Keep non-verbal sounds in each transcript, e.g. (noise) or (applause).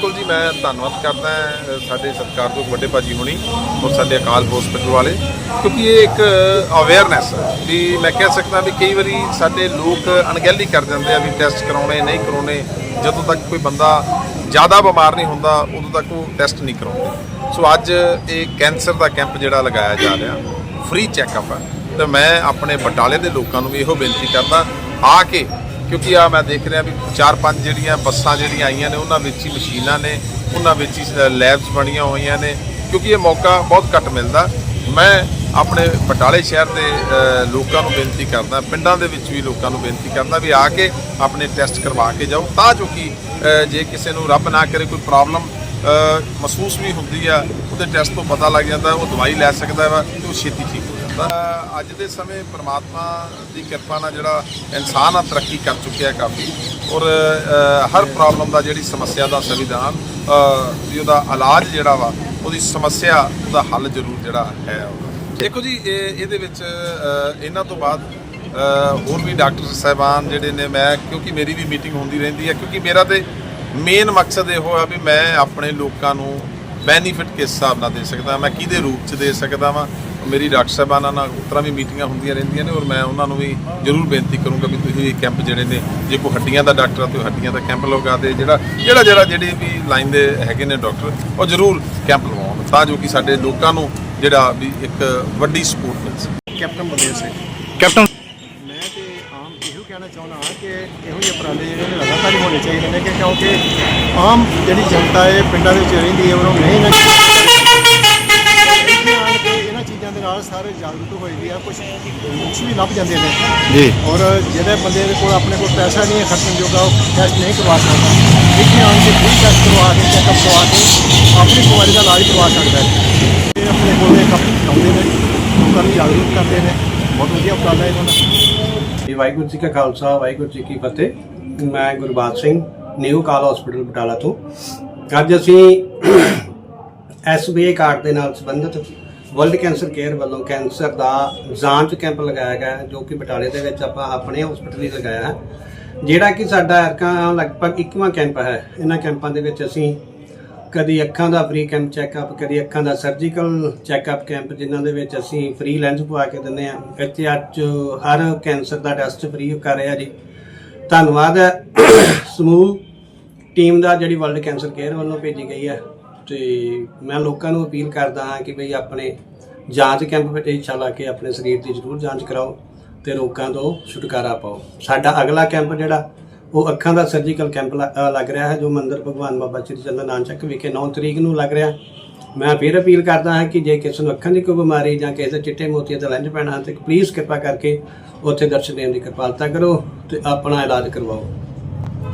ਬਿਲਕੁਲ ਜੀ, ਮੈਂ ਧੰਨਵਾਦ ਕਰਦਾ ਸਾਡੇ ਸਰਕਾਰ ਤੋਂ ਵੱਡੇ ਭਾਜੀ ਹੋਣੀ ਔਰ ਸਾਡੇ ਅਕਾਲ ਹਸਪੀਟਲ ਵਾਲੇ, ਕਿਉਂਕਿ ਇਹ ਇੱਕ ਅਵੇਅਰਨੈਸ ਹੈ ਵੀ ਮੈਂ ਕਹਿ ਸਕਦਾ ਵੀ ਕਈ ਵਾਰੀ ਸਾਡੇ ਲੋਕ ਅਣਗਹਿਲੀ ਕਰ ਜਾਂਦੇ ਆ ਵੀ ਟੈਸਟ ਕਰਾਉਣੇ, ਨਹੀਂ ਕਰਾਉਣੇ, ਜਦੋਂ ਤੱਕ ਕੋਈ ਬੰਦਾ ਜ਼ਿਆਦਾ ਬਿਮਾਰ ਨਹੀਂ ਹੁੰਦਾ, ਉਦੋਂ ਤੱਕ ਉਹ ਟੈਸਟ ਨਹੀਂ ਕਰਾਉਂਦੇ। ਸੋ ਅੱਜ ਇਹ ਕੈਂਸਰ ਦਾ ਕੈਂਪ ਜਿਹੜਾ ਲਗਾਇਆ ਜਾ ਰਿਹਾ ਫ੍ਰੀ ਚੈੱਕਅਪ ਹੈ। ਤੇ ਮੈਂ ਆਪਣੇ ਬਟਾਲੇ ਦੇ ਲੋਕਾਂ ਨੂੰ ਵੀ ਇਹੋ ਬੇਨਤੀ ਕਰਦਾ, ਆ ਕੇ ਕਿਉਂਕਿ ਆ ਮੈਂ ਦੇਖ ਰਿਹਾ ਵੀ ਚਾਰ ਪੰਜ ਜਿਹੜੀਆਂ ਬੱਸਾਂ ਜਿਹੜੀਆਂ ਆਈਆਂ ਨੇ, ਉਹਨਾਂ ਵਿੱਚ ਹੀ ਮਸ਼ੀਨਾਂ ਨੇ, ਉਹਨਾਂ ਵਿੱਚ ਹੀ ਲੈਬਸ ਬਣੀਆਂ ਹੋਈਆਂ ਨੇ, ਕਿਉਂਕਿ ਇਹ ਮੌਕਾ ਬਹੁਤ ਘੱਟ ਮਿਲਦਾ। ਮੈਂ ਆਪਣੇ ਬਟਾਲੇ ਸ਼ਹਿਰ ਦੇ ਲੋਕਾਂ ਨੂੰ ਬੇਨਤੀ ਕਰਦਾ, ਪਿੰਡਾਂ ਦੇ ਵਿੱਚ ਵੀ ਲੋਕਾਂ ਨੂੰ ਬੇਨਤੀ ਕਰਦਾ ਵੀ ਆ ਕੇ ਆਪਣੇ ਟੈਸਟ ਕਰਵਾ ਕੇ ਜਾਓ, ਤਾਂ ਜੋ ਕਿ ਜੇ ਕਿਸੇ ਨੂੰ ਰੱਬ ਨਾ ਕਰੇ, ਕੋਈ ਪ੍ਰੋਬਲਮ ਮਹਿਸੂਸ ਵੀ ਹੁੰਦੀ ਆ, ਉਹਦੇ ਟੈਸਟ ਤੋਂ ਪਤਾ ਲੱਗ ਜਾਂਦਾ, ਉਹ ਦਵਾਈ ਲੈ ਸਕਦਾ ਵਾ, ਤੇ ਉਹ ਛੇਤੀ ਠੀਕ ਅੱਜ ਦੇ ਸਮੇਂ ਪ੍ਰਮਾਤਮਾ ਦੀ ਕਿਰਪਾ ਨਾਲ ਜਿਹੜਾ ਇਨਸਾਨ ਆ, ਤਰੱਕੀ ਕਰ ਚੁੱਕਿਆ ਕਾਫੀ। ਔਰ ਹਰ ਪ੍ਰੋਬਲਮ ਦਾ ਜਿਹੜੀ ਸਮੱਸਿਆ ਦਾ ਸੰਵਿਧਾਨ ਵੀ ਉਹਦਾ ਇਲਾਜ ਜਿਹੜਾ ਵਾ, ਉਹਦੀ ਸਮੱਸਿਆ, ਉਹਦਾ ਹੱਲ ਜ਼ਰੂਰ ਜਿਹੜਾ ਹੈ ਦੇਖੋ ਜੀ, ਇਹ, ਇਹਦੇ ਵਿੱਚ ਇਹਨਾਂ ਤੋਂ ਬਾਅਦ ਹੋਰ ਵੀ ਡਾਕਟਰ ਸਾਹਿਬਾਨ ਜਿਹੜੇ ਨੇ, ਮੈਂ, ਕਿਉਂਕਿ ਮੇਰੀ ਵੀ ਮੀਟਿੰਗ ਹੁੰਦੀ ਰਹਿੰਦੀ ਹੈ, ਕਿਉਂਕਿ ਮੇਰਾ ਤੇ ਮੇਨ ਮਕਸਦ ਇਹੋ ਆ ਵੀ ਮੈਂ ਆਪਣੇ ਲੋਕਾਂ ਨੂੰ ਬੈਨੀਫਿਟ ਕਿਸ ਹਿਸਾਬ ਨਾਲ ਦੇ ਸਕਦਾ, ਮੈਂ ਕਿਹਦੇ ਰੂਪ 'ਚ ਦੇ ਸਕਦਾ ਵਾਂ ਮੇਰੀ ਡਾਕਟਰ ਸਾਹਿਬਾਨਾਂ ਨਾਲ ਉਸ ਤਰ੍ਹਾਂ ਵੀ ਮੀਟਿੰਗਾਂ ਹੁੰਦੀਆਂ ਰਹਿੰਦੀਆਂ ਨੇ ਔਰ ਮੈਂ ਉਹਨਾਂ ਨੂੰ ਵੀ ਜ਼ਰੂਰ ਬੇਨਤੀ ਕਰੂੰਗਾ ਵੀ ਤੁਸੀਂ ਇਹ ਕੈਂਪ ਜਿਹੜੇ ਨੇ ਜੇ ਕੋਈ ਹੱਡੀਆਂ ਦਾ ਡਾਕਟਰ ਆ ਤੇ ਹੱਡੀਆਂ ਦਾ ਕੈਂਪ ਲਗਾ ਦੇ ਜਿਹੜਾ ਜਿਹੜਾ ਜਿਹੜਾ ਜਿਹੜੇ ਵੀ ਲਾਈਨ ਦੇ ਹੈਗੇ ਨੇ ਡਾਕਟਰ ਉਹ ਜ਼ਰੂਰ ਕੈਂਪ ਲਵਾਉਣ ਤਾਂ ਜੋ ਕਿ ਸਾਡੇ ਲੋਕਾਂ ਨੂੰ ਜਿਹੜਾ ਵੀ ਇੱਕ ਵੱਡੀ ਸਪੋਰਟ ਮਿਲ ਸਕੇ। ਕੈਪਟਨ ਬਲਦੇਵ ਸਿੰਘ। ਕੈਪਟਨ ਮੈਂ ਤੇ ਆਮ ਇਹੋ ਕਹਿਣਾ ਚਾਹੁੰਦਾ ਹਾਂ ਕਿ ਇਹੋ ਜਿਹੇ ਉਪਰਾਲੇ ਜਿਹੜੇ ਨੇ ਲਗਾਤਾਰ ਹੋਣੇ ਚਾਹੀਦੇ ਨੇ ਕਿ ਕਿਉਂਕਿ ਆਮ ਜਿਹੜੀ ਜਨਤਾ ਹੈ ਪਿੰਡਾਂ ਦੇ ਵਿੱਚ ਰਹਿੰਦੀ ਹੈ ਉਹਨੂੰ ਨਹੀਂ ਨਾ ਇੱਥੇ ਆਣ ਕੇ ਇਹਨਾਂ ਚੀਜ਼ਾਂ ਦੇ ਨਾਲ ਸਾਰੇ ਜਾਗਰੂਕ ਹੋਏ ਵੀ ਆ ਕੁਝ ਕੁਛ ਵੀ ਲੱਭ ਜਾਂਦੇ ਨੇ। ਜੀ। ਔਰ ਜਿਹੜੇ ਬੰਦੇ ਦੇ ਕੋਲ ਆਪਣੇ ਕੋਲ ਪੈਸਾ ਨਹੀਂ ਹੈ ਖਰਚਣ ਜੋਗਾ ਉਹ ਟੈਸਟ ਨਹੀਂ ਕਰਵਾ ਸਕਦਾ। ਇੱਥੇ ਆਣ ਕੇ ਫ੍ਰੀ ਟੈਸਟ ਕਰਵਾ ਕੇ ਚੈੱਕਅਪ ਕਰਵਾ ਕੇ ਆਪਣੀ ਬਿਮਾਰੀ ਦਾ ਇਲਾਜ ਕਰਵਾ ਸਕਦਾ ਹੈ। ਇਹ ਆਪਣੇ ਕੋਲ ਇੱਕ ਆਉਂਦੇ ਨੇ ਲੋਕਾਂ ਨੂੰ ਜਾਗਰੂਕ ਕਰਦੇ ਨੇ। ਬਹੁਤ ਵਧੀਆ ਉਪਰਾਲਾ ਹੈ ਇਹਨਾਂ ਦਾ। ਵਾਹਿਗੁਰੂ ਜੀ ਕਾ ਖਾਲਸਾ ਵਾਹਿਗੁਰੂ ਜੀ ਕੀ ਫਤਿਹ। ਮੈਂ ਗੁਰਬਾਜ ਸਿੰਘ ਨਿਊ ਕਾਲ ਹਸਪੀਟਲ ਬਟਾਲਾ ਤੋਂ। ਅੱਜ ਅਸੀਂ (coughs) ਐਸਬੀਆਈ ਕਾਰਡ ਦੇ ਨਾਲ ਸੰਬੰਧਿਤ ਵਰਲਡ ਕੈਂਸਰ ਕੇਅਰ ਵੱਲੋਂ ਕੈਂਸਰ ਦਾ ਜਾਂਚ ਕੈਂਪ ਲਗਾਇਆ ਗਿਆ ਹੈ, ਜੋ ਕਿ ਬਟਾਲੇ ਦੇ ਵਿੱਚ ਆਪਾਂ ਆਪਣੇ ਹਸਪੀਟਲ ਹੀ ਲਗਾਇਆ ਹੈ। ਜਿਹੜਾ ਕਿ ਸਾਡਾ ਐਰਕਾ ਲਗਭਗ 21ਵਾਂ ਕੈਂਪ ਹੈ। ਇਹਨਾਂ ਕੈਂਪਾਂ ਦੇ ਵਿੱਚ ਅਸੀਂ ਕਦੀ ਅੱਖਾਂ ਦਾ ਫ੍ਰੀ ਕੈਂਪ ਚੈੱਕਅਪ ਕਦੀ ਅੱਖਾਂ ਦਾ ਸਰਜੀਕਲ ਚੈੱਕਅਪ ਕੈਂਪ ਜਿਨ੍ਹਾਂ ਦੇ ਵਿੱਚ ਅਸੀਂ ਫ੍ਰੀ ਲੈਂਸ ਪਵਾ ਕੇ ਦਿੰਦੇ ਆ ਇੱਥੇ ਅੱਜ ਹਰ ਕੈਂਸਰ ਦਾ ਟੈਸਟ ਫ੍ਰੀ ਕਰ ਰਿਹਾ ਜੀ। ਧੰਨਵਾਦ ਹੈ। (coughs) ਸਮੂਹ ਟੀਮ ਦਾ ਜਿਹੜੀ ਵਰਲਡ ਕੈਂਸਰ ਕੇਅਰ ਵੱਲੋਂ ਭੇਜੀ ਗਈ ਹੈ। ਤੇ ਮੈਂ ਲੋਕਾਂ ਨੂੰ ਅਪੀਲ ਕਰਦਾ ਹਾਂ ਕਿ ਭਈ ਆਪਣੇ ਜਾਂਚ ਕੈਂਪ ਵਿੱਚ ਇੱਛਾ ਲਾ ਕੇ ਆਪਣੇ ਸਰੀਰ ਦੀ ਜ਼ਰੂਰ ਜਾਂਚ ਕਰਾਓ ਤੇ ਰੋਗਾਂ ਤੋਂ ਛੁਟਕਾਰਾ ਪਾਓ। ਸਾਡਾ ਅਗਲਾ ਕੈਂਪ ਜਿਹੜਾ, ਉਹ ਅੱਖਾਂ ਦਾ ਸਰਜੀਕਲ ਕੈਂਪ ਲ- ਲੱਗ ਰਿਹਾ ਹੈ, ਜੋ ਮੰਦਰ ਭਗਵਾਨ ਬਾਬਾ ਸ਼੍ਰੀ ਚੰਦਰ ਨਾਨਕ ਵਿਖੇ 9 ਤਰੀਕ ਨੂੰ ਲੱਗ ਰਿਹਾ। ਮੈਂ ਫਿਰ ਅਪੀਲ ਕਰਦਾ ਹਾਂ ਕਿ ਜੇ ਕਿਸੇ ਨੂੰ ਅੱਖਾਂ ਦੀ ਕੋਈ ਬਿਮਾਰੀ ਜਾਂ ਕਿਸੇ ਦੇ ਚਿੱਟੇ ਮੋਤੀਆਂ ਦਾ ਲੈਂਜ ਪੈਣਾ ਹੈ, ਤੇ ਪਲੀਜ਼ ਕਿਰਪਾ ਕਰਕੇ ਉੱਥੇ ਦਰਸ਼ਨ ਦੇਣ ਦੀ ਕਿਰਪਾਲਤਾ ਕਰੋ ਤੇ ਆਪਣਾ ਇਲਾਜ ਕਰਵਾਓ।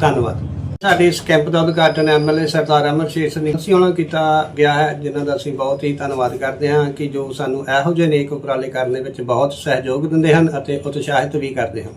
ਧੰਨਵਾਦ। ਸਾਡੇ ਇਸ ਕੈਂਪ ਦਾ ਉਦਘਾਟਨ ਐਮਐਲਏ ਸਰਦਾਰ ਅਮਰ ਸ਼ੇਖ ਸਿੰਘ ਅਸੀਂ ਉਹਨਾਂ ਕੀਤਾ ਗਿਆ ਹੈ, ਜਿਨ੍ਹਾਂ ਦਾ ਅਸੀਂ ਬਹੁਤ ਹੀ ਧੰਨਵਾਦ ਕਰਦੇ ਹਾਂ ਕਿ ਜੋ ਸਾਨੂੰ ਇਹੋ ਜਿਹੇ ਨੇਕ ਉਪਰਾਲੇ ਕਰਨ ਦੇ ਵਿੱਚ ਬਹੁਤ ਸਹਿਯੋਗ ਦਿੰਦੇ ਹਨ ਅਤੇ ਉਤਸ਼ਾਹਿਤ ਵੀ ਕਰਦੇ ਹਨ।